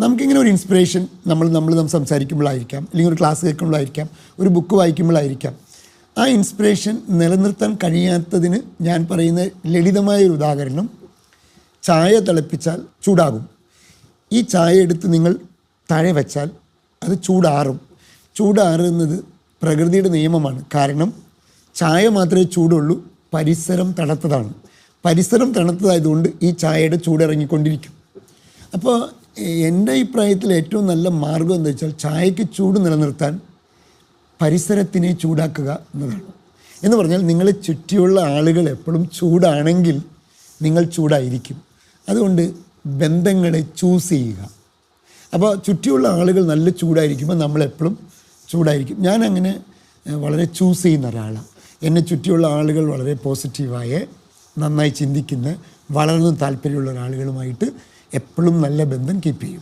നമുക്കിങ്ങനെ ഒരു ഇൻസ്പിറേഷൻ നമ്മൾ നമ്മൾ നമ്മൾ സംസാരിക്കുമ്പോഴായിരിക്കാം. അല്ലെങ്കിൽ ഒരു ക്ലാസ് കേൾക്കുമ്പോഴായിരിക്കാം. ഒരു ബുക്ക് വായിക്കുമ്പോഴായിരിക്കാം. ആ ഇൻസ്പിറേഷൻ നിലനിർത്താൻ കഴിയാത്തതിന് ഞാൻ പറയുന്ന ലളിതമായ ഒരു ഉദാഹരണം ചായ തിളപ്പിച്ചാൽ ചൂടാകും. ഈ ചായ എടുത്ത് നിങ്ങൾ താഴെ വച്ചാൽ അത് ചൂടാറും. ചൂടാറുന്നത് പ്രകൃതിയുടെ നിയമമാണ്. കാരണം ചായ മാത്രമേ ചൂടുള്ളൂ പരിസരം തണുത്തതാണ്. പരിസരം തണുത്തതായതുകൊണ്ട് ഈ ചായയുടെ ചൂടിറങ്ങിക്കൊണ്ടിരിക്കും അപ്പോൾ എന്റെ അഭിപ്രായത്തിൽ ഏറ്റവും നല്ല മാർഗം എന്താ വെച്ചാൽ ചായക്ക് ചൂട് നിലനിർത്താൻ പരിസരത്തിനെ ചൂടാക്കുക എന്നതാണ്. എന്ന് പറഞ്ഞാൽ നിങ്ങളെ ചുറ്റിയുള്ള ആളുകൾ എപ്പോഴും ചൂടാണെങ്കിൽ നിങ്ങൾ ചൂടായിരിക്കും. അതുകൊണ്ട് ബന്ധങ്ങളെ ചൂസ് ചെയ്യുക. അപ്പോൾ ചുറ്റിയുള്ള ആളുകൾ നല്ല ചൂടായിരിക്കുമ്പോൾ നമ്മളെപ്പോഴും ചൂടായിരിക്കും. ഞാൻ അങ്ങനെ വളരെ ചൂസ് ചെയ്യുന്ന ഒരാളാണ്. എന്നെ ചുറ്റിയുള്ള ആളുകൾ വളരെ പോസിറ്റീവായ നന്നായി ചിന്തിക്കുന്ന വളർന്ന് താല്പര്യമുള്ള ഒരാളുകളുമായിട്ട് എപ്പോഴും നല്ല ബന്ധം കീപ്പ് ചെയ്യും.